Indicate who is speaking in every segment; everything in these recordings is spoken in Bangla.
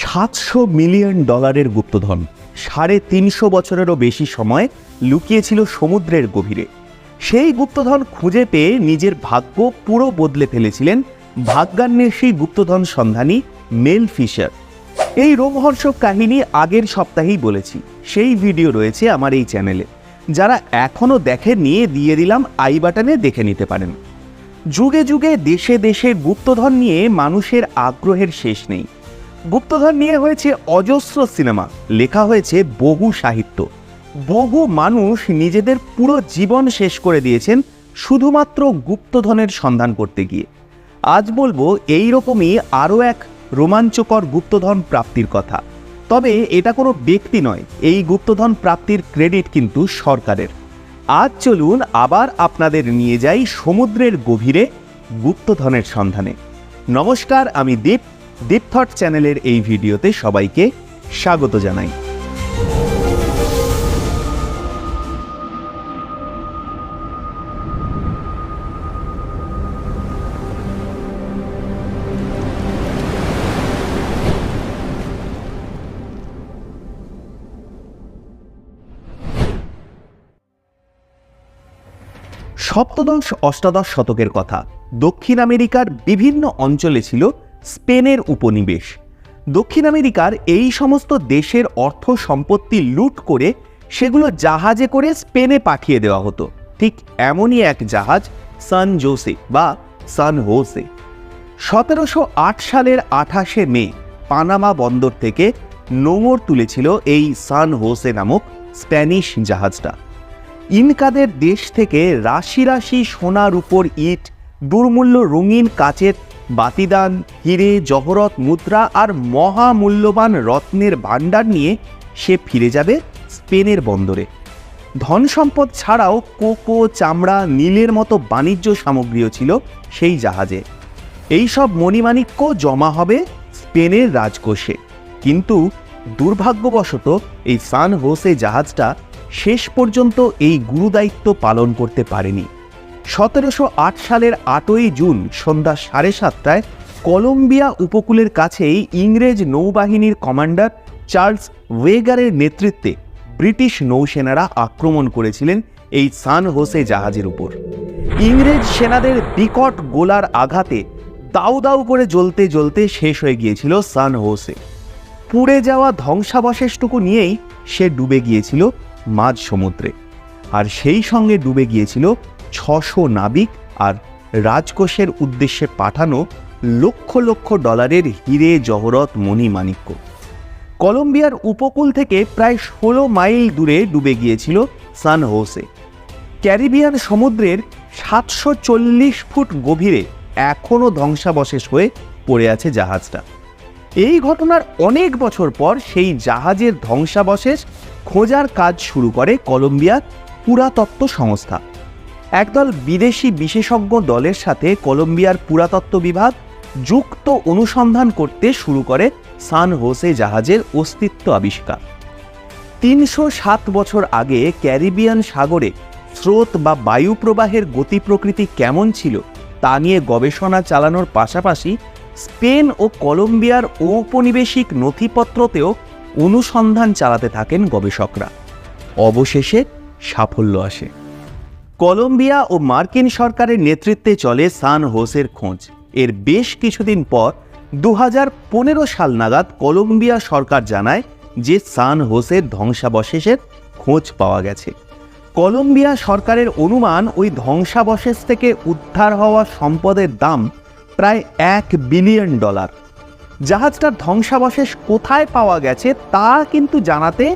Speaker 1: সাতশো মিলিয়ন ডলারের গুপ্তধন। সাড়ে তিনশো বছরেরও বেশি সময় লুকিয়েছিল সমুদ্রের গভীরে। সেই গুপ্তধন খুঁজে পেয়ে নিজের ভাগ্য পুরো বদলে ফেলেছিলেন ভাগ্যান্বেষী গুপ্তধন সন্ধানী মেল ফিশার। এই রোমহর্ষক কাহিনী আগের সপ্তাহেই বলেছি। সেই ভিডিও রয়েছে আমার এই চ্যানেলে। যারা এখনও দেখে নিয়ে দিয়ে দিলাম আই বাটনে দেখে নিতে পারেন। যুগে যুগে দেশে দেশে গুপ্তধন নিয়ে মানুষের আগ্রহের শেষ নেই। গুপ্তধন নিয়ে হয়েছে অজস্র সিনেমা। লেখা হয়েছে বহু সাহিত্য। বহু মানুষ নিজেদের পুরো জীবন শেষ করে দিয়েছেন শুধুমাত্র গুপ্তধনের সন্ধান করতে গিয়ে। আজ বলব এই রকমই আরও এক রোমাঞ্চকর গুপ্তধন প্রাপ্তির কথা। তবে এটা কোনো ব্যক্তি নয়, এই গুপ্তধন প্রাপ্তির ক্রেডিট কিন্তু সরকারের। আজ চলুন আবার আপনাদের নিয়ে যাই সমুদ্রের গভীরে গুপ্তধনের সন্ধানে। নমস্কার, আমি দীপ দীপ থট চ্যানেলের এই ভিডিওতে সবাইকে স্বাগত জানাই। সপ্তদশ অষ্টাদশ শতকের কথা দক্ষিণ আমেরিকার বিভিন্ন অঞ্চলে ছিল স্পেনের উপনিবেশ। দক্ষিণ আমেরিকার এই সমস্ত দেশের অর্থ সম্পত্তি লুট করে সেগুলো জাহাজে করে স্পেনে পাঠিয়ে দেওয়া হতো। ঠিক এমনই এক জাহাজ, সান জোসে বা সান হোসে। সতেরোশো আট সালের আঠাশে মে, পানামা বন্দর থেকে নোঙর তুলেছিল এই সান হোসে নামক স্প্যানিশ জাহাজটা। ইনকাদের দেশ থেকে রাশি রাশি সোনার উপর ইট, দুর্মূল্য রঙিন কাচের বাতিদান, হিরে, জহরত, মুদ্রা আর মহামূল্যবান রত্নের ভাণ্ডার নিয়ে সে ফিরে যাবে স্পেনের বন্দরে। ধন সম্পদ ছাড়াও কোকো, চামড়া, নীলের মতো বাণিজ্য সামগ্রীও ছিল সেই জাহাজে। এইসব মণিমাণিক্য জমা হবে স্পেনের রাজকোষে। কিন্তু দুর্ভাগ্যবশত এই সান হোসে জাহাজটা শেষ পর্যন্ত এই গুরুদায়িত্ব পালন করতে পারেনি। সতেরোশো আট সালের আটই জুন সন্ধ্যা সাড়ে সাতটায় কলম্বিয়া উপকূলের কাছেই ইংরেজ নৌবাহিনীর কমান্ডার চার্লস ওয়েগারের নেতৃত্বে ব্রিটিশ নৌসেনারা আক্রমণ করেছিলেন এই সান হোসে জাহাজের উপর। ইংরেজ সেনাদের বিকট গোলার আঘাতে দাউ দাউ করে জ্বলতে জ্বলতে শেষ হয়ে গিয়েছিল সান হোসে। পুড়ে যাওয়া ধ্বংসাবশেষটুকু নিয়েই সে ডুবে গিয়েছিল মাঝ সমুদ্রে আর সেই সঙ্গে ডুবে গিয়েছিল ছশো নাবিক আর রাজকোষের উদ্দেশ্যে পাঠানো লক্ষ লক্ষ ডলারের হিরে জহরত মণি মাণিক্য। কলম্বিয়ার উপকূল থেকে প্রায় ষোলো মাইল দূরে ডুবে গিয়েছিল সান হোসে। ক্যারিবিয়ান সমুদ্রের সাতশো চল্লিশ ফুট গভীরে এখনও ধ্বংসাবশেষ হয়ে পড়ে আছে জাহাজটা। এই ঘটনার অনেক বছর পর সেই জাহাজের ধ্বংসাবশেষ খোঁজার কাজ শুরু করে কলম্বিয়ার পুরাতত্ত্ব সংস্থা। একদল বিদেশি বিশেষজ্ঞ দলের সাথে কলম্বিয়ার পুরাতত্ত্ব বিভাগ যুক্ত অনুসন্ধান করতে শুরু করে সান হোসে জাহাজের অস্তিত্ব আবিষ্কার। তিনশো সাত বছর আগে ক্যারিবিয়ান সাগরে স্রোত বা বায়ু প্রবাহের গতি প্রকৃতি কেমন ছিল তা নিয়ে গবেষণা চালানোর পাশাপাশি স্পেন ও কলম্বিয়ার ঔপনিবেশিক নথিপত্রতেও অনুসন্ধান চালাতে থাকেন গবেষকরা। অবশেষে সাফল্য আসে। কলম্বিয়া ও মার্কিন সরকারের নেতৃত্বে চলে সান হোসের খোঁজ। এর বেশ কিছুদিন পর দু হাজার পনেরো সাল নাগাদ কলম্বিয়া সরকার জানায় যে সান হোসের ধ্বংসাবশেষের খোঁজ পাওয়া গেছে। কলম্বিয়া সরকারের অনুমান ওই ধ্বংসাবশেষ থেকে উদ্ধার হওয়া সম্পদের দাম প্রায় এক বিলিয়ন ডলার। জাহাজটার ধ্বংসাবশেষ কোথায় পাওয়া গেছে তা কিন্তু জানাতে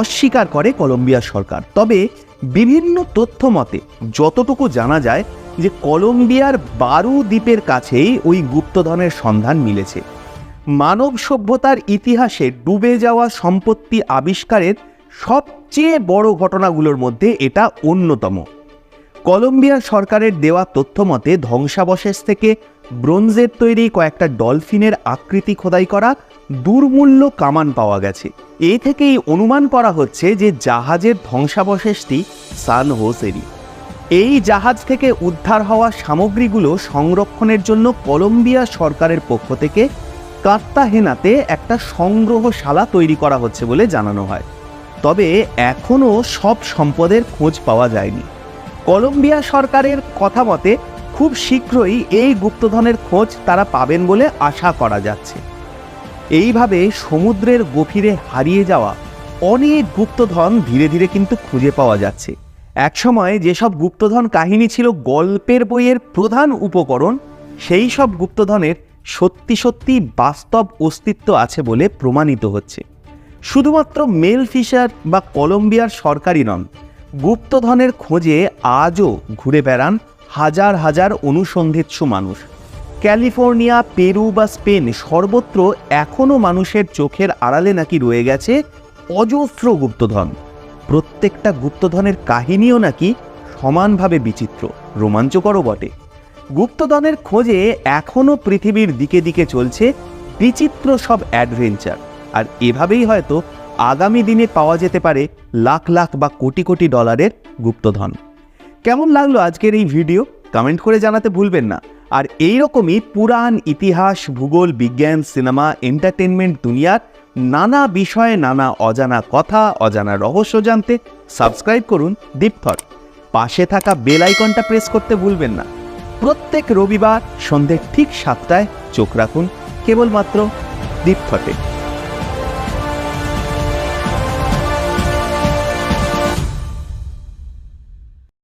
Speaker 1: অস্বীকার করে কলম্বিয়া সরকার। তবে বিভিন্ন তথ্য মতে যতটুকু জানা যায় যে কলম্বিয়ার বারু দ্বীপের কাছেই ওই গুপ্তধনের সন্ধান মিলেছে। মানব সভ্যতার ইতিহাসে ডুবে যাওয়া সম্পত্তি আবিষ্কারের সবচেয়ে বড় ঘটনাগুলোর মধ্যে এটা অন্যতম। কলম্বিয়া সরকারের দেওয়া তথ্য মতে ধ্বংসাবশেষ থেকে ব্রোঞ্জের তৈরি কয়েকটা ডলফিনের আকৃতি খোদাই করা দুর্মূল্য কামান পাওয়া গেছে। এ থেকেই অনুমান করা হচ্ছে যে জাহাজের ধ্বংসাবশেষটি সান হোসেরই। এই জাহাজ থেকে উদ্ধার হওয়া সামগ্রীগুলো সংরক্ষণের জন্য কলম্বিয়া সরকারের পক্ষ থেকে কাত্তাহেনাতে একটা সংগ্রহশালা তৈরি করা হচ্ছে বলে জানানো হয়। তবে এখনও সব সম্পদের খোঁজ পাওয়া যায়নি। কলম্বিয়া সরকারের কথা মতে খুব শীঘ্রই এই গুপ্তধনের খোঁজ তারা পাবেন বলে আশা করা যাচ্ছে। এইভাবে সমুদ্রের গভীরে হারিয়ে যাওয়া অনেক গুপ্তধন ধীরে ধীরে কিন্তু খুঁজে পাওয়া যাচ্ছে। একসময় যেসব গুপ্তধন কাহিনী ছিল গল্পের বইয়ের প্রধান উপকরণ, সেই সব গুপ্তধনের সত্যি সত্যি বাস্তব অস্তিত্ব আছে বলে প্রমাণিত হচ্ছে। শুধুমাত্র মেল ফিশার বা কলম্বিয়ার সরকারি নন, গুপ্তধনের খোঁজে আজও ঘুরে বেড়ান হাজার হাজার অনুসন্ধিৎসু মানুষ। ক্যালিফোর্নিয়া, পেরু বা স্পেন সর্বত্র এখনও মানুষের চোখের আড়ালে নাকি রয়ে গেছে অজস্র গুপ্তধন। প্রত্যেকটা গুপ্তধনের কাহিনীও নাকি সমানভাবে বিচিত্র, রোমাঞ্চকরও বটে। গুপ্তধনের খোঁজে এখনও পৃথিবীর দিকে দিকে চলছে বিচিত্র সব অ্যাডভেঞ্চার। আর এভাবেই হয়তো আগামী দিনে পাওয়া যেতে পারে লাখ লাখ বা কোটি কোটি ডলারের গুপ্তধন। কেমন লাগল আজকের এই ভিডিও কমেন্ট করে জানাতে ভুলবেন না। আর এই রকমই পুরাণ, ইতিহাস, ভূগোল, বিজ্ঞান, সিনেমা এন্টারটেনমেন্ট দুনিয়ার নানা বিষয়ে নানা অজানা কথা, অজানা রহস্য জানতে সাবস্ক্রাইব করুন দীপথট পাশে থাকা বেল আইকনটা প্রেস করতে ভুলবেন না। প্রত্যেক রবিবার সন্ধে ঠিক সাতটায় চোখ রাখুন, কেবলমাত্র দীপথটে